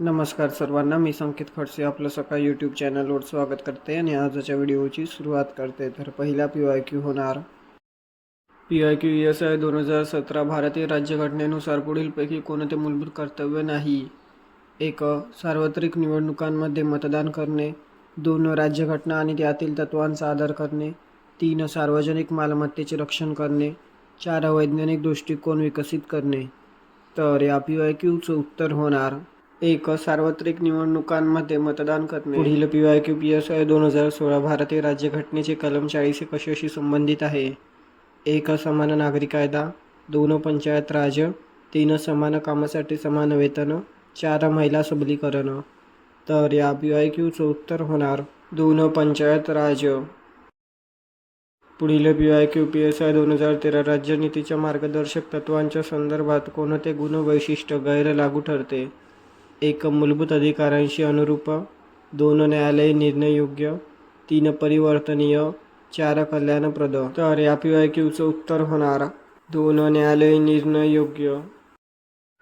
नमस्कार सर्वांना मी संकेत खडसे आपलं सकाळ यूट्यूब चॅनलवर स्वागत करते आणि आजच्या व्हिडिओची सुरुवात करते. तर पहिला पी वाय क्यू होणार. P I Q S I दोन हजार सतरा भारतीय राज्यघटनेनुसार पुढीलपैकी कोणते मूलभूत कर्तव्य नाही? एक सार्वत्रिक निवडणुकांमध्ये मतदान करणे. दोन राज्यघटना आणि त्यातील तत्वांचा आदर करणे. तीन सार्वजनिक मालमत्तेचे रक्षण करणे. चार वैज्ञानिक दृष्टिकोन विकसित करणे. तर या पी वाय क्यूचं उत्तर होणार. एक सार्वत्रिक निवडणुकांमध्ये मतदान करणे. पुढील P Y Q P S I दोन हजार सोळा भारतीय राज्यघटनेचे कलम चाळीस कशाशी संबंधित आहे? एक समान नागरी कायदा. दोन पंचायत राज. तीन समान कामासाठी समान वेतन. चार महिला सबलीकरण. तर या पी वाय क्यूचं उत्तर होणार दोन पंचायत राज. पुढील P Y Q P S I दोन हजार तेरा राज्यनीतीच्या मार्गदर्शक तत्वांच्या संदर्भात कोणते गुण वैशिष्ट्य गैर लागू ठरते? एक मूलभूत अधिकारांशी अनुरूप दोन न्यायालय निर्णययोग्य तीन परिवर्तनीय चार कल्याणप्रद. तर या पी वाय क्यूचं उत्तर होणार दोन न्यायालय निर्णययोग्य.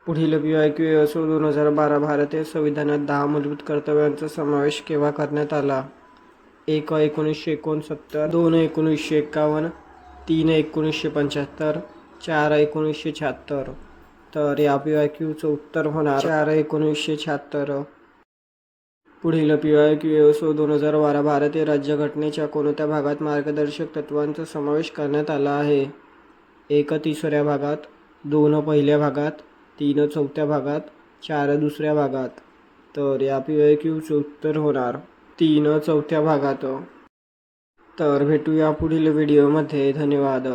पुढील पी वाय क्यू असो दोन हजार बारा भारतीय संविधानात दहा मूलभूत कर्तव्यांचा समावेश केव्हा करण्यात आला? एक एकोणीसशे एकोणसत्तर. दोन एकोणीसशे एकावन्न. तीन एकोणीसशे पंच्याहत्तर. चार एकोणीसशे शहात्तर. तर या पी वाय क्यूचं उत्तर होणार चार एकोणीसशे शहात्तर. पुढील पी वाय क्यू असो दोन हजार बारा भारतीय राज्यघटनेच्या कोणत्या भागात मार्गदर्शक तत्वांचा समावेश करण्यात आला आहे? एक तिसऱ्या भागात दोन पहिल्या भागात तीन चौथ्या भागात चार दुसऱ्या भागात. तर या पी वाय क्यूचं उत्तर होणार तीन चौथ्या भागात. तर भेटूया पुढील व्हिडिओमध्ये. धन्यवाद.